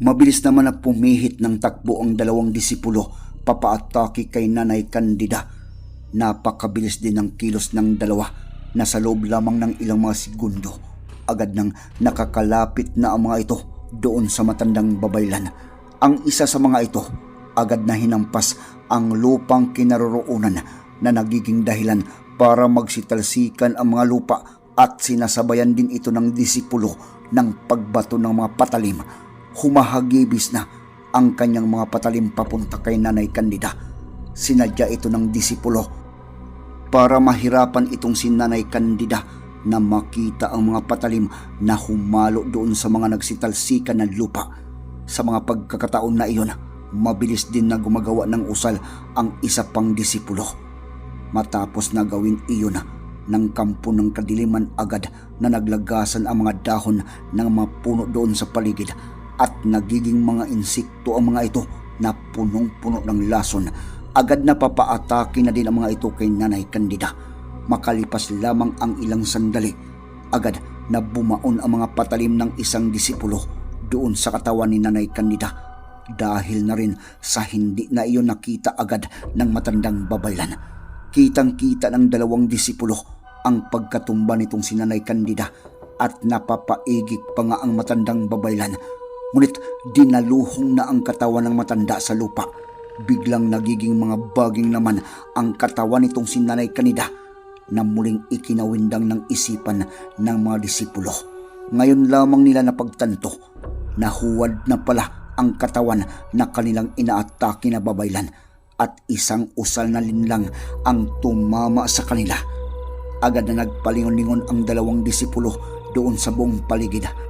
Mabilis naman na pumihit ng takbo ang dalawang disipulo papaatake kay Nanay Candida. Napakabilis din ang kilos ng dalawa na sa loob lamang ng ilang mga segundo. Agad nang nakakalapit na ang mga ito doon sa matandang babaylan. Ang isa sa mga ito agad na hinampas ang lupang kinaroroonan na nagiging dahilan para magsitalsikan ang mga lupa at sinasabayan din ito ng disipulo ng pagbato ng mga patalim. Humahagibis na ang kanyang mga patalim papunta kay Nanay Candida. Sinadya ito ng disipulo para mahirapan itong si Nanay Candida na makita ang mga patalim na humalo doon sa mga nagsitalsikan ng lupa. Sa mga pagkakataon na iyon, mabilis din na gumagawa ng usal ang isa pang disipulo. Matapos na gawin iyon, ng kampo ng kadiliman agad na naglagasan ang mga dahon ng mga puno doon sa paligid at nagiging mga insekto ang mga ito na punong-puno ng lason. Agad na papaatake na din ang mga ito kay Nanay Candida. Makalipas lamang ang ilang sandali, agad na bumaon ang mga patalim ng isang disipulo doon sa katawan ni Nanay Candida dahil na rin sa hindi na iyon nakita agad ng matandang babaylan. Kitang-kita ng dalawang disipulo ang pagkatumba nitong si Nanay Candida at napapaigik pa nga ang matandang babaylan. Ngunit dinaluhong na ang katawan ng matanda sa lupa. Biglang nagiging mga baging naman ang katawan nitong si Nanay Candida na muling ikinawindang ng isipan ng mga disipulo. Ngayon lamang nila napagtanto na huwad na pala ang katawan na kanilang inaatake na babaylan at isang usal na linlang ang tumama sa kanila. Agad na nagpalingon-lingon ang dalawang disipulo doon sa buong paligid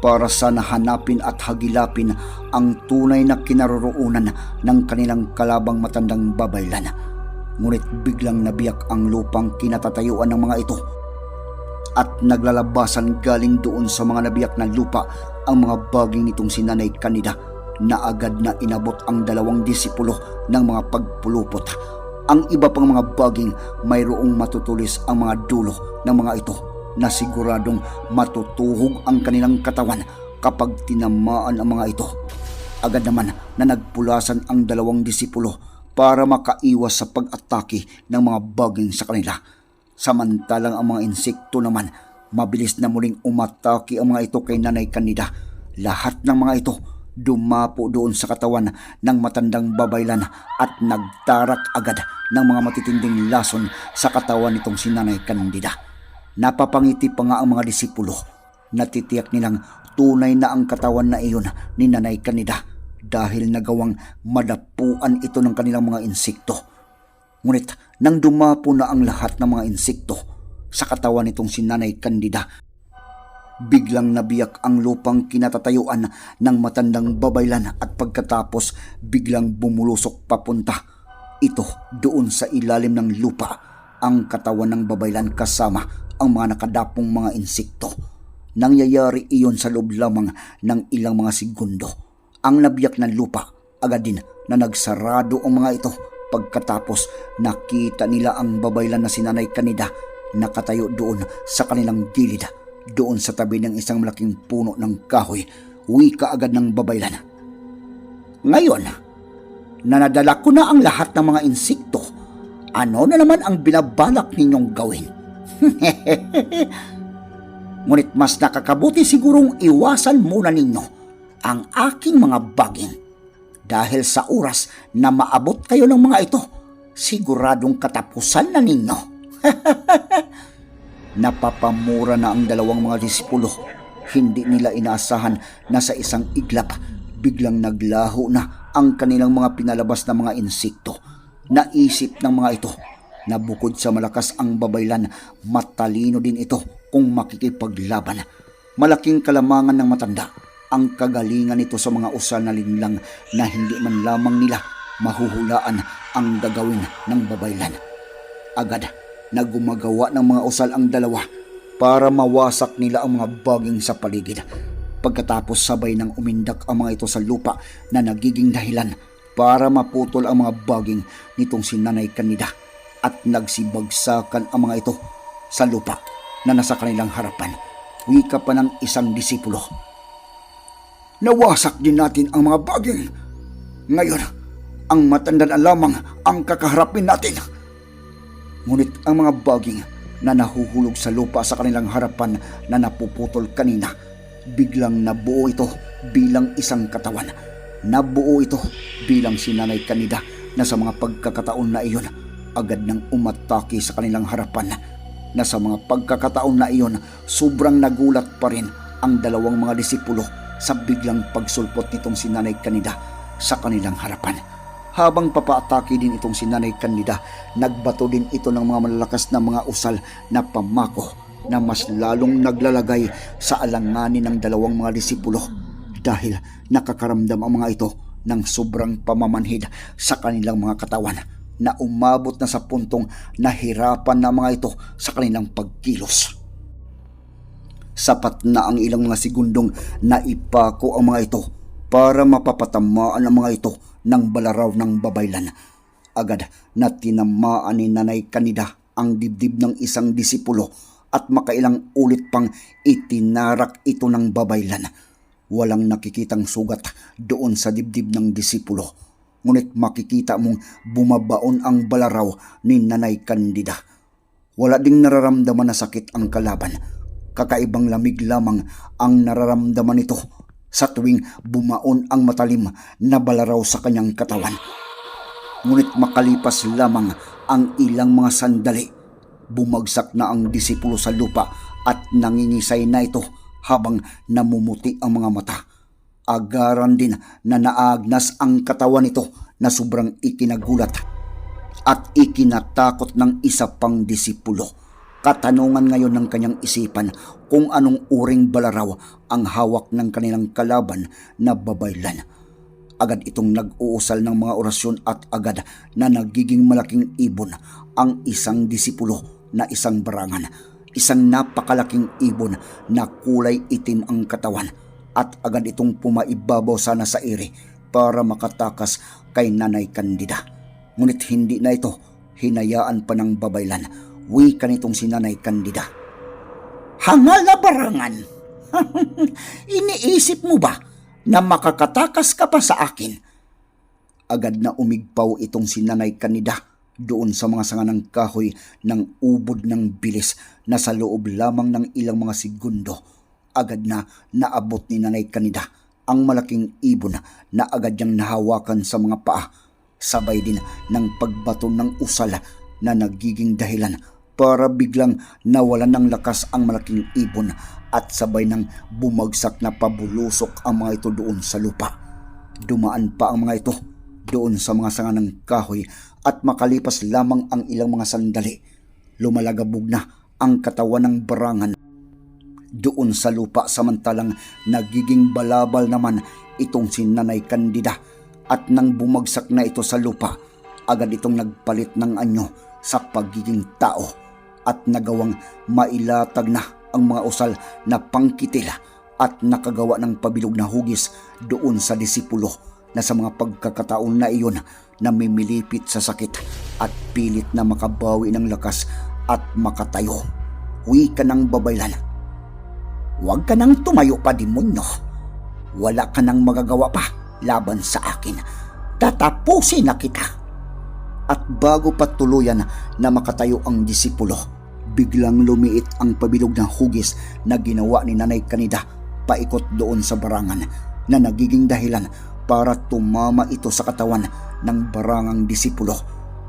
para sana hanapin at hagilapin ang tunay na kinaroroonan ng kanilang kalabang matandang babaylan. Ngunit biglang nabiyak ang lupang kinatatayuan ng mga ito at naglalabasan galing doon sa mga nabiyak na lupa ang mga baging nitong si Nanay Kanida na agad na inabot ang dalawang disipulo ng mga pagpulupot. Ang iba pang mga baging mayroong matutulis ang mga dulo ng mga ito na siguradong matutuhog ang kanilang katawan kapag tinamaan ang mga ito. Agad naman na nagpulasan ang dalawang disipulo para makaiwas sa pag-atake ng mga baging sa kanila. Samantalang ang mga insekto naman, mabilis na muling umatake ang mga ito kay Nanay Kanida. Lahat ng mga ito dumapo doon sa katawan ng matandang babaylan at nagtarak agad ng mga matitinding lason sa katawan nitong si Nanay Candida. Napapangiti pa nga ang mga disipulo. Natitiyak nilang tunay na ang katawan na iyon ni Nanay Candida dahil nagawang madapuan ito ng kanilang mga insekto. Ngunit nang dumapo na ang lahat ng mga insekto sa katawan nitong si Nanay Candida, biglang nabiyak ang lupang kinatatayuan ng matandang babaylan at pagkatapos biglang bumulusok papunta. Ito doon sa ilalim ng lupa ang katawan ng babaylan kasama ang mga nakadapong mga insekto. Nangyayari iyon sa loob lamang ng ilang mga segundo. Ang nabiyak ng lupa agad din na nagsarado ang mga ito pagkatapos nakita nila ang babaylan na sinanay kanida nakatayo doon sa kanilang gilid doon sa tabi ng isang malaking puno ng kahoy, wika agad ng babaylan. Ngayon, na nadala ko na ang lahat ng mga insekto, ano na naman ang binabalak ninyong gawin? Ngunit mas nakakabuti sigurong iwasan muna ninyo ang aking mga baging. Dahil sa oras na maabot kayo ng mga ito, siguradong katapusan na ninyo. Napapamura na ang dalawang mga disipulo. Hindi nila inaasahan na sa isang iglap, biglang naglaho na ang kanilang mga pinalabas na mga insekto. Naisip ng mga ito na bukod sa malakas ang babaylan, matalino din ito kung makikipaglaban. Malaking kalamangan ng matanda ang kagalingan nito sa mga usal na linlang na hindi man lamang nila mahuhulaan ang gagawin ng babaylan. Agad na gumagawa ng mga usal ang dalawa para mawasak nila ang mga baging sa paligid. Pagkatapos sabay ng umindak ang mga ito sa lupa na nagiging dahilan para maputol ang mga baging nitong si Nanay Kanida at nagsibagsakan ang mga ito sa lupa na nasa kanilang harapan. Wika pa ng isang disipulo. Nawasak din natin ang mga baging. Ngayon, ang matanda na lamang ang kakaharapin natin. Ngunit ang mga baging na nahuhulog sa lupa sa kanilang harapan na napuputol kanina, biglang nabuo ito bilang isang katawan. Nabuo ito bilang sinanay kanida na sa mga pagkakataon na iyon, agad nang umatake sa kanilang harapan. Na sa mga pagkakataon na iyon, sobrang nagulat pa rin ang dalawang mga disipulo sa biglang pagsulpot nitong sinanay kanida sa kanilang harapan. Habang papaatake din itong si Nanay Candida, nagbato din ito ng mga malalakas na mga usal na pamako na mas lalong naglalagay sa alanganin ng dalawang mga disipulo dahil nakakaramdam ang mga ito ng sobrang pamamanhid sa kanilang mga katawan na umabot na sa puntong nahirapan na mga ito sa kanilang pagkilos. Sapat na ang ilang mga segundong naipako ang mga ito para mapapatamaan ang mga ito ng balaraw ng babaylan. Agad na tinamaan ni Nanay Kanida ang dibdib ng isang disipulo at makailang ulit pang itinarak ito ng babaylan. Walang nakikitang sugat doon sa dibdib ng disipulo. Ngunit makikita mong bumabaon ang balaraw ni Nanay Candida. Wala ding nararamdaman na sakit ang kalaban. Kakaibang lamig lamang ang nararamdaman nito sa tuwing bumaon ang matalim na balaraw sa kanyang katawan. Ngunit makalipas lamang ang ilang mga sandali, bumagsak na ang disipulo sa lupa at nangingisay na ito habang namumuti ang mga mata. Agaran din na naagnas ang katawan nito na sobrang ikinagulat at ikinatakot ng isa pang disipulo. Katanungan ngayon ng kanyang isipan kung anong uring balaraw ang hawak ng kanilang kalaban na babaylan. Agad itong nag-uusal ng mga orasyon at agad na nagiging malaking ibon ang isang disipulo na isang barangan. Isang napakalaking ibon na kulay itim ang katawan at agad itong pumaibabaw sana sa ere para makatakas kay Nanay Candida. Ngunit hindi na ito hinayaan pa ng babaylan wika nitong si Nanay Candida. Hangal na barangan! Iniisip mo ba na makakatakas ka pa sa akin? Agad na umigpaw itong si Nanay Candida doon sa mga sanga ng kahoy ng ubod ng bilis na sa loob lamang ng ilang mga segundo. Agad na naabot ni Nanay Candida ang malaking ibon na agad niyang nahawakan sa mga paa. Sabay din ng pagbato ng usal na nagiging dahilan para biglang nawalan ng lakas ang malaking ibon at sabay ng bumagsak na pabulusok ang mga ito doon sa lupa. Dumaan pa ang mga ito doon sa mga sanga ng kahoy at makalipas lamang ang ilang mga sandali. Lumalagabog na ang katawan ng barangan doon sa lupa samantalang nagiging balabal naman itong si Nanay Candida at nang bumagsak na ito sa lupa, agad itong nagpalit ng anyo sa pagiging tao at nagawang mailatag na ang mga usal na pangkitila at nakagawa ng pabilog na hugis doon sa disipulo na sa mga pagkakataon na iyon na mimilipit sa sakit at pilit na makabawi ng lakas at makatayo. Huwi ka ng babaylan. Huwag ka nang tumayo pa, demonyo. Wala ka nang magagawa pa laban sa akin. Tatapusin na kita. At bago pa tuluyan na makatayo ang disipulo, biglang lumiit ang pabilog ng hugis na ginawa ni Nanay Kanida paikot doon sa barangan. na nagiging dahilan para tumama ito sa katawan ng barangang disipulo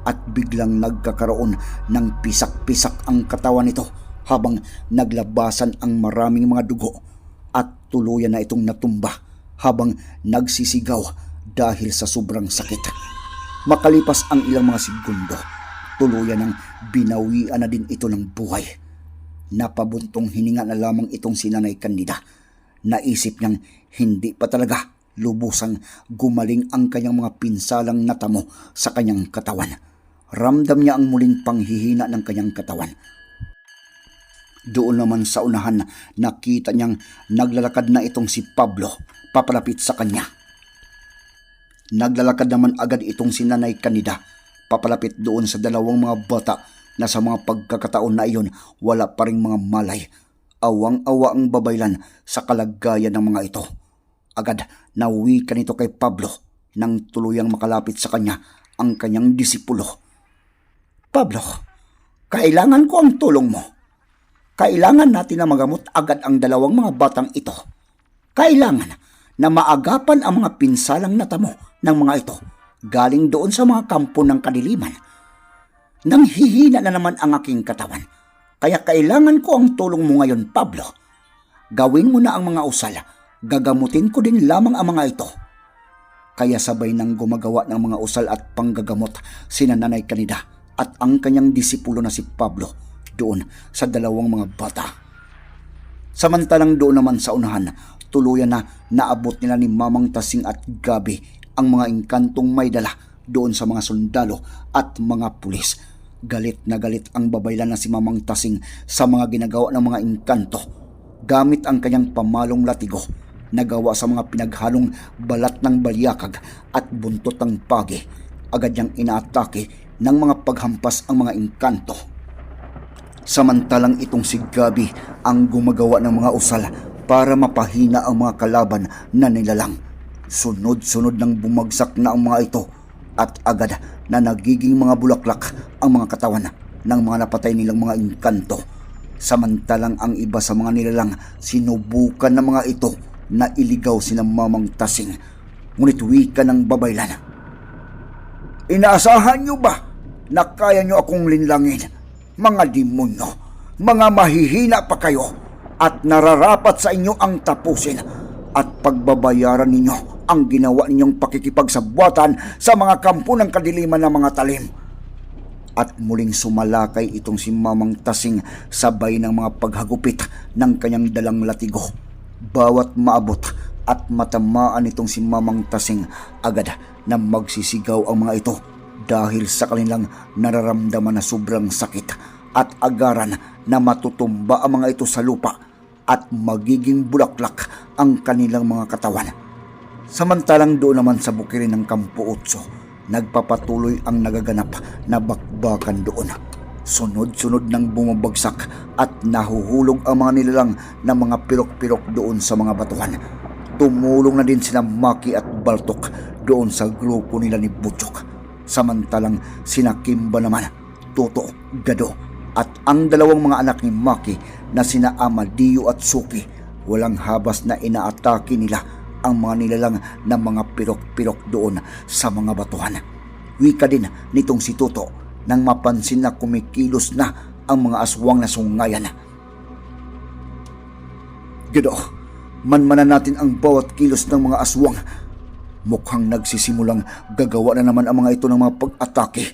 at biglang nagkakaroon ng pisak-pisak ang katawan nito habang naglabasan ang maraming mga dugo at tuluyan na itong natumba habang nagsisigaw dahil sa sobrang sakit. Makalipas ang ilang mga segundo, tuluyan ng binawian na din ito ng buhay. Napabuntong hininga na lamang itong si Nanay Candida. Naisip niyang hindi pa talaga lubusang gumaling ang kanyang mga pinsalang natamo sa kanyang katawan. Ramdam niya ang muling panghihina ng kanyang katawan. Doon naman sa unahan, nakita niyang naglalakad na itong si Pablo papalapit sa kanya. Naglalakad naman agad itong si Nanay Kanida papalapit doon sa dalawang mga bata na sa mga pagkakataon na iyon wala pa ring mga malay. Awang-awa ang babaylan sa kalagayan ng mga ito. Agad nauwi ka nito kay Pablo nang tuluyang makalapit sa kanya ang kanyang disipulo. Pablo, kailangan ko ang tulong mo. Kailangan natin na magamot agad ang dalawang mga batang ito. Kailangan na maagapan ang mga pinsalang natamo ng mga ito galing doon sa mga kampo ng kadiliman. Nang hihina na naman ang aking katawan, kaya kailangan ko ang tulong mo ngayon, Pablo. Gawin mo na ang mga usal, gagamutin ko din lamang ang mga ito. Kaya sabay nang gumagawa ng mga usal at panggagamot si Nanay Kanida at ang kanyang disipulo na si Pablo doon sa dalawang mga bata. Samantalang doon naman sa unahan, tuluyan na naabot nila ni Mamang Tasing at Gabi ang mga engkantong may dala doon sa mga sundalo at mga pulis. Galit na galit ang babaylan na si Mamang Tasing sa mga ginagawa ng mga engkanto gamit ang kanyang pamalong latigo na gawa sa mga pinaghalong balat ng balyakag at buntot ng pagi. Agad niyang inaatake ng mga paghampas ang mga engkanto. Samantalang itong si Gabi ang gumagawa ng mga usal para mapahina ang mga kalaban na nilalang. Sunod-sunod nang bumagsak na ang mga ito at agad na nagiging mga bulaklak ang mga katawan ng mga napatay nilang mga engkanto. Samantalang ang iba sa mga nilalang sinubukan ng mga ito na iligaw sina mamang tasing. Ngunit wika ng babaylan. Inaasahan niyo ba na kaya niyo akong linlangin? Mga demonyo, mga mahihina pa kayo at nararapat sa inyo ang tapusin at pagbabayaran ninyo ang ginawa ninyong pakikipagsabwatan sa mga kampo ng kadiliman ng mga talim. At muling sumalakay itong si Mamang Tasing sabay ng mga paghagupit ng kanyang dalang latigo. Bawat maabot at matamaan itong si Mamang Tasing agad na magsisigaw ang mga ito dahil sa kanilang nararamdaman na sobrang sakit at agaran na matutumba ang mga ito sa lupa at magiging bulaklak ang kanilang mga katawan. Samantalang doon naman sa bukirin ng Kampo Otso, nagpapatuloy ang nagaganap na bakbakan doon. Sunod-sunod nang bumabagsak at nahuhulog ang mga nilalang na mga pirok-pirok doon sa mga batuhan. Tumulong na din sila Maki at Baltok doon sa grupo nila ni Butchok. Samantalang sina Kimba naman, Toto, Gado at ang dalawang mga anak ni Maki na sina Amadio at Suki walang habas na inaatake nila ang mga nilalang na mga pirok-pirok doon sa mga batuhan. Wika din nitong si Toto nang mapansin na kumikilos na ang mga aswang na sungayan. Gado, manmanan natin ang bawat kilos ng mga aswang. Mukhang nagsisimulang gagawa na naman ang mga ito ng mga pag-atake.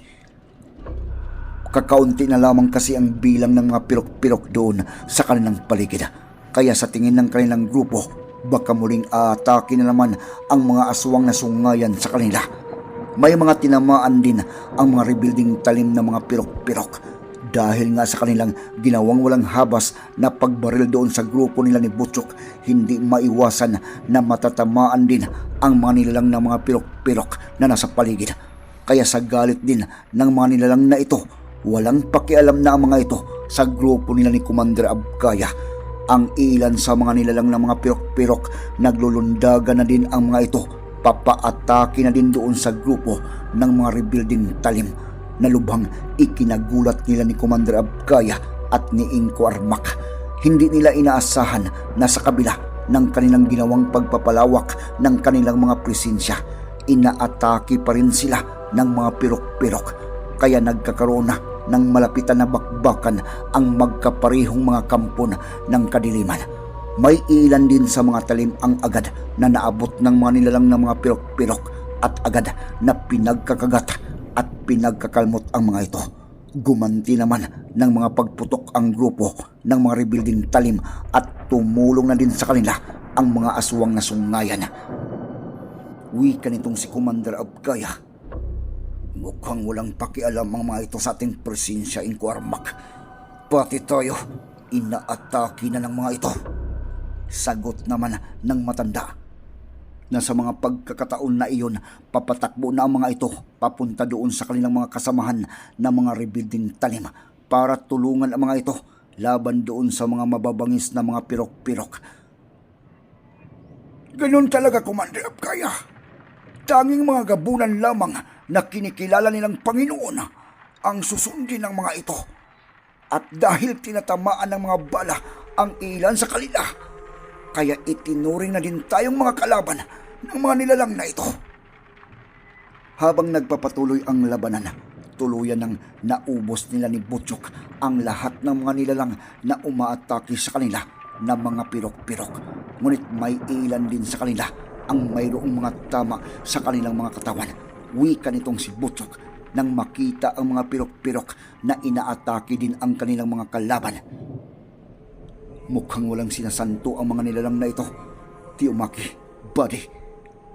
Kakaunti na lamang kasi ang bilang ng mga pirok-pirok doon sa kanilang paligid. Kaya sa tingin ng kanilang grupo, baka muling aatake na naman ang mga aswang na sungayan sa kanila. May mga tinamaan din ang mga rebuilding talim ng mga pirok-pirok dahil nga sa kanilang ginawang walang habas na pagbaril doon sa grupo nila ni Butchok, hindi maiwasan na matatamaan din ang mga nilalang ng mga pirok-pirok na nasa paligid. Kaya sa galit din ng mga nilalang na ito, walang pakialam na ang mga ito sa grupo nila ni Commander Abkaya. Ang ilan sa mga nilalang ng mga pirok-pirok, naglulundagan na din ang mga ito. Papaatake na din doon sa grupo ng mga rebuilding talim na lubhang ikinagulat nila ni Commander Abkaya at ni Inko Armak. Hindi nila inaasahan na sa kabila ng kanilang ginawang pagpapalawak ng kanilang mga presensya. Inaatake pa rin sila ng mga pirok-pirok kaya nagkakaroon na ng malapitan na bakbakan ang magkaparehong mga kampon ng kadiliman. May ilan din sa mga talim ang agad na naabot ng mga nilalang ng mga pirok-pirok at agad na pinagkakagat at pinagkakalmot ang mga ito. Gumanti naman ng mga pagputok ang grupo ng mga rebuilding talim at tumulong na din sa kanila ang mga aswang na sungayan. Wika nitong si Commander Abkaya. Mukhang walang pakialam ang mga ito sa ating presensya, Inko Armak. Pati tayo, inaatake na ng mga ito. Sagot naman ng matanda na sa mga pagkakataon na iyon, papatakbo na ang mga ito papunta doon sa kanilang mga kasamahan na mga rebuilding talim para tulungan ang mga ito laban doon sa mga mababangis na mga pirok-pirok. Ganun talaga, Commander Abkaya. Tanging mga gabunan lamang na kinikilala nilang Panginoon ang susundin ng mga ito. At dahil tinatamaan ng mga bala ang ilan sa kanila, kaya itinuring na din tayong mga kalaban ng mga nilalang na ito. Habang nagpapatuloy ang labanan, tuluyan ng naubos nila ni Butchok ang lahat ng mga nilalang na umaatake sa kanila na mga pirok-pirok. Ngunit may ilan din sa kanila ang mayroong mga tama sa kanilang mga katawan. Wika nitong si Butchok nang makita ang mga pirok-pirok na inaatake din ang kanilang mga kalaban. Mukhang walang sinasanto ang mga nilalang na ito. Tiyumaki, buddy,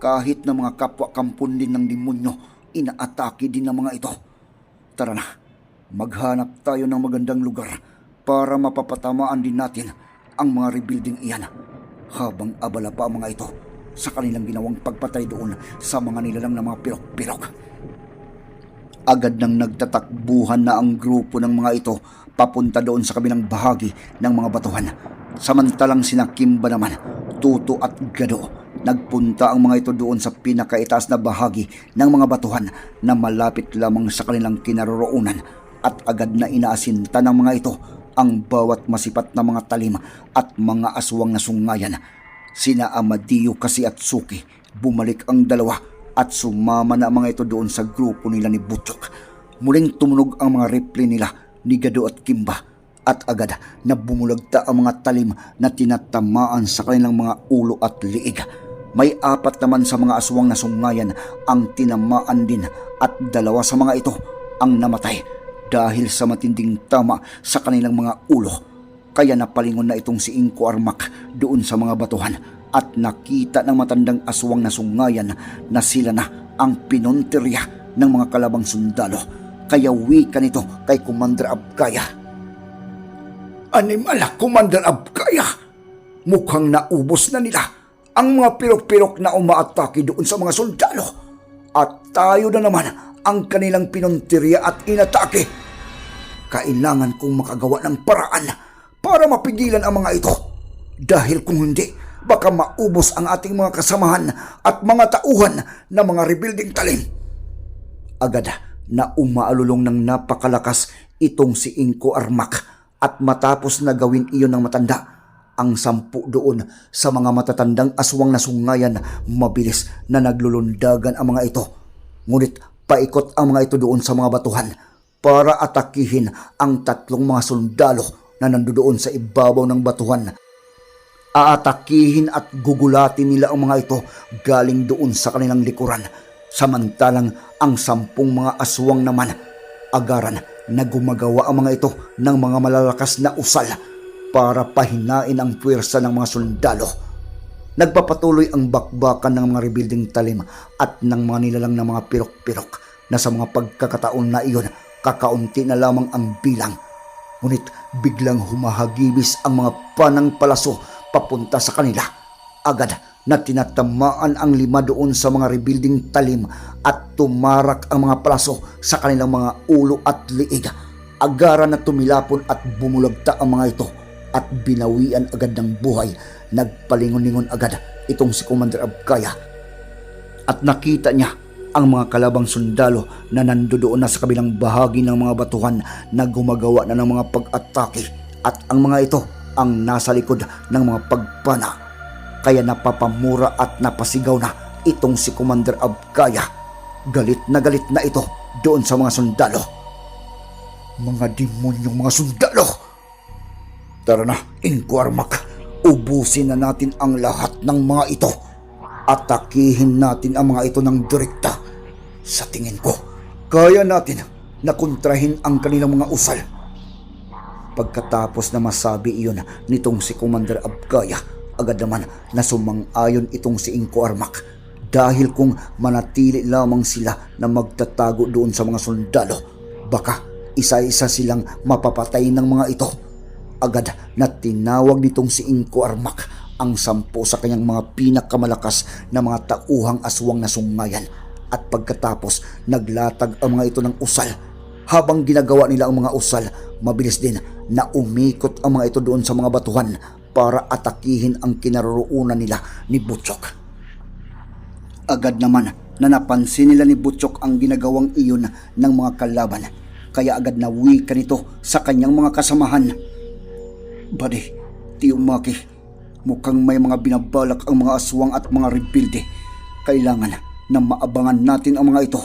kahit na mga kapwa-kampon din ng demonyo, inaatake din ng mga ito. Tara na, maghanap tayo ng magandang lugar para mapapatamaan din natin ang mga rebuilding iyan habang abala pa ang mga ito sa kanilang ginawang pagpatay doon sa mga nilalang na mga pirok-pirok. Agad nang nagtatakbuhan na ang grupo ng mga ito papunta doon sa kabilang bahagi ng mga batuhan. Samantalang sina Kimba naman, Tuto at Gado, nagpunta ang mga ito doon sa pinakaitaas na bahagi ng mga batuhan na malapit lamang sa kanilang kinaroroonan at agad na inaasinta ng mga ito ang bawat masipat na mga talim at mga aswang na sungayan. Sina Amadio kasi at Suki, bumalik ang dalawa at sumama na mga ito doon sa grupo nila ni Butchok. Muling tumunog ang mga rifle nila ni Gado at Kimba at agad na bumulagta ang mga talim na tinatamaan sa kanilang mga ulo at liig. May apat naman sa mga aswang na sungayan ang tinamaan din at dalawa sa mga ito ang namatay dahil sa matinding tama sa kanilang mga ulo. Kaya napalingon na itong si Inko Armak doon sa mga batuhan at nakita ng matandang aswang na sungayan na sila na ang pinonterya ng mga kalabang sundalo. Kaya wika nito kay Commander Abkaya. Animala, Commander Abkaya! Mukhang naubos na nila ang mga pirok-pirok na umaatake doon sa mga sundalo. At tayo na naman ang kanilang pinonterya at inatake. Kailangan kong makagawa ng paraan para mapigilan ang mga ito. Dahil kung hindi, baka maubos ang ating mga kasamahan at mga tauhan na mga rebuilding talim. Agad na umaalulong ng napakalakas itong si Inko Armak at matapos na gawin iyon ng matanda, ang sampu doon sa mga matatandang aswang na sungayan mabilis na naglulundagan ang mga ito. Ngunit paikot ang mga ito doon sa mga batuhan para atakihin ang tatlong mga sundalo na nandoon sa ibabaw ng batuhan aatakihin at gugulatin nila ang mga ito galing doon sa kanilang likuran. Samantalang ang sampung mga aswang naman, agaran na gumagawa ang mga ito ng mga malalakas na usal para pahinain ang puwersa ng mga sundalo. Nagpapatuloy ang bakbakan ng mga rebuilding talim at ng mga nilalang na mga pirok-pirok na sa mga pagkakataon na iyon kakaunti na lamang ang bilang. Ngunit biglang humahagibis ang mga panang palaso papunta sa kanila. Agad na tinatamaan ang lima doon sa mga rebuilding talim at tumarak ang mga palaso sa kanilang mga ulo at liig. Agaran na tumilapon at bumulagta ang mga ito at binawian agad ng buhay. Nagpalingon-lingon agad itong si Commander Abkaya at nakita niya ang mga kalabang sundalo na nandoon na sa kabilang bahagi ng mga batuhan na gumagawa na ng mga pag-atake at ang mga ito ang nasa likod ng mga pagpana. kaya napapamura at napasigaw na itong si Commander Abkaya. Galit na galit na ito doon sa mga sundalo. Mga demonyong mga sundalo! Tara na, Inquarmak. Ubusin na natin ang lahat ng mga ito. Atakihin natin ang mga ito ng direkta. Sa tingin ko, kaya natin na kontrahin ang kanilang mga usal. Pagkatapos na masabi iyon nitong si Commander Abkaya, agad naman na sumang-ayon itong si Inko Armak dahil kung manatili lamang sila na magtatago doon sa mga sundalo, baka isa-isa silang mapapatay ng mga ito. Agad na tinawag nitong si Inko Armak ang sampo sa kanyang mga pinakamalakas na mga tauhang aswang na sungayan at pagkatapos naglatag ang mga ito ng usal habang ginagawa nila ang mga usal, mabilis din na umikot ang mga ito doon sa mga batuhan para atakihin ang kinaroroonan nila ni Butchok. Agad naman na napansin nila ni Butchok ang ginagawang iyon ng mga kalaban, kaya agad na wika nito sa kanyang mga kasamahan. Bade, Tiyumaki, mukhang may mga binabalak ang mga aswang at mga rebuilde. Kailangan na maabangan natin ang mga ito.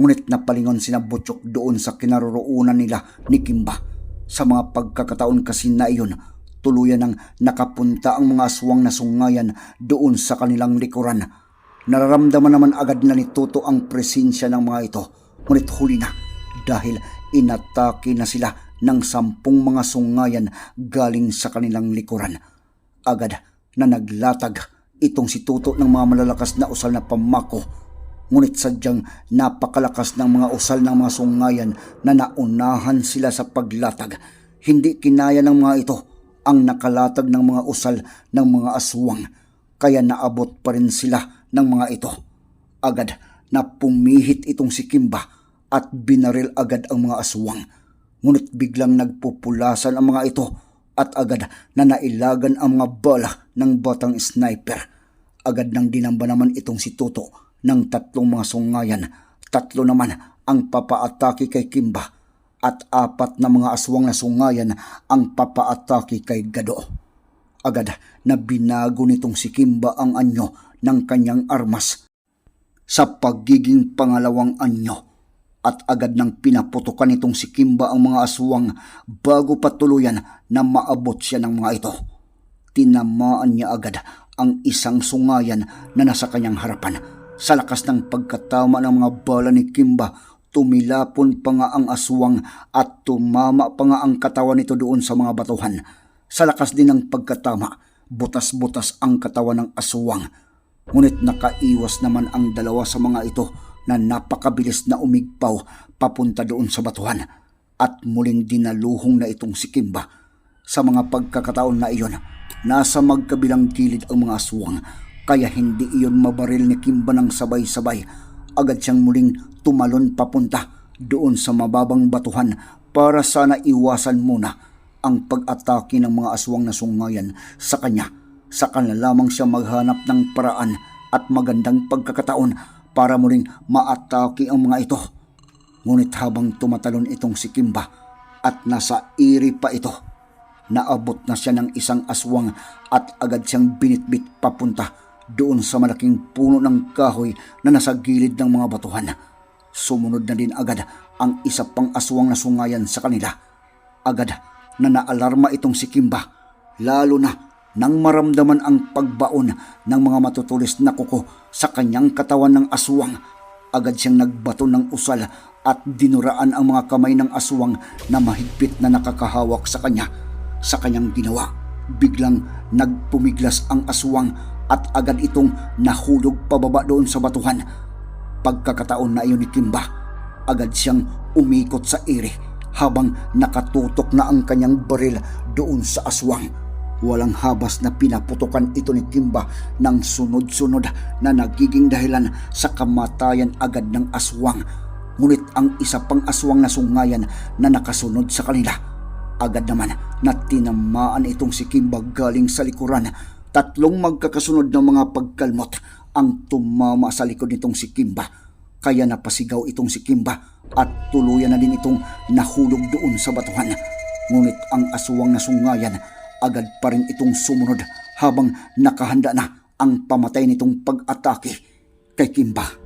Ngunit napalingon sina Butchok doon sa kinaroroonan nila ni Kimba. Sa mga pagkakataon kasi na iyon, tuluyan ng nakapunta ang mga aswang na sungayan doon sa kanilang likuran. Nararamdaman naman agad na ni Toto ang presensya ng mga ito. Ngunit huli na dahil inatake na sila ng sampung mga sungayan galing sa kanilang likuran. Agad na naglatag itong si Toto ng mga malalakas na usal na pamako ngunit sadyang napakalakas ng mga usal ng mga sungayan na naunahan sila sa paglatag. Hindi kinaya ng mga ito ang nakalatag ng mga usal ng mga aswang, kaya naabot pa rin sila ng mga ito. Agad na pumihit itong si Kimba at binaril agad ang mga aswang. Ngunit biglang nagpupulasan ang mga ito at agad na nailagan ang mga bala ng batang sniper. Agad nang dinamba naman itong si Toto ng tatlong mga sungayan. Tatlo naman ang papaatake kay Kimba at apat na mga aswang na sungayan ang papaatake kay Gado. Agad na binago nitong si Kimba ang anyo ng kanyang armas sa pagiging pangalawang anyo at agad nang pinaputukan nitong si Kimba ang mga aswang bago patuluyan na maabot siya ng mga ito. Tinamaan niya agad ang isang sungayan na nasa kanyang harapan sa lakas ng pagkatama ng mga bala ni Kimba, tumilapon pa nga ang aswang at tumama pa nga ang katawan nito doon sa mga batuhan. Sa lakas din ng pagkatama, butas-butas ang katawan ng aswang. Ngunit nakaiwas naman ang dalawa sa mga ito na napakabilis na umigpaw papunta doon sa batuhan at muling dinaluhong na itong si Kimba. Sa mga pagkakataon na iyon, nasa magkabilang gilid ang mga aswang kaya hindi iyon mabaril ni Kimba ng sabay-sabay. Agad siyang muling tumalon papunta doon sa mababang batuhan para sana iwasan muna ang pag-atake ng mga aswang na sungayan sa kanya. Sa kanya lamang siya maghanap ng paraan at magandang pagkakataon para muling maatake ang mga ito. Ngunit habang tumatalon itong si Kimba at nasa iri pa ito, naabot na siya ng isang aswang at agad siyang binitbit papunta doon sa malaking puno ng kahoy na nasa gilid ng mga batuhan. Sumunod na din agad ang isa pang aswang na sungayan sa kanila. Agad na naalarma itong si Kimba, lalo na nang maramdaman ang pagbaon ng mga matutulis na kuko sa kanyang katawan ng aswang. Agad siyang nagbato ng usal at dinuraan ang mga kamay ng aswang na mahigpit na nakakahawak sa kanya. Sa kanyang ginawa, biglang nagpumiglas ang aswang at agad itong nahulog pababa doon sa batuhan. Pagkakataon na iyon ni Kimba, agad siyang umikot sa iri habang nakatutok na ang kanyang baril doon sa aswang. Walang habas na pinaputokan ito ni Kimba ng sunod-sunod na nagiging dahilan sa kamatayan agad ng aswang. Ngunit ang isa pang aswang na sungayan na nakasunod sa kanila. Agad naman na tinamaan itong si Kimba galing sa likuran Tatlong magkakasunod na mga pagkalmot ang tumama sa likod nitong si Kimba. Kaya napasigaw itong si Kimba at tuluyan na din itong nahulog doon sa batuhan. Ngunit ang aswang na sungayan agad pa rin itong sumunod habang nakahanda na ang pamatay nitong pag-atake kay Kimba.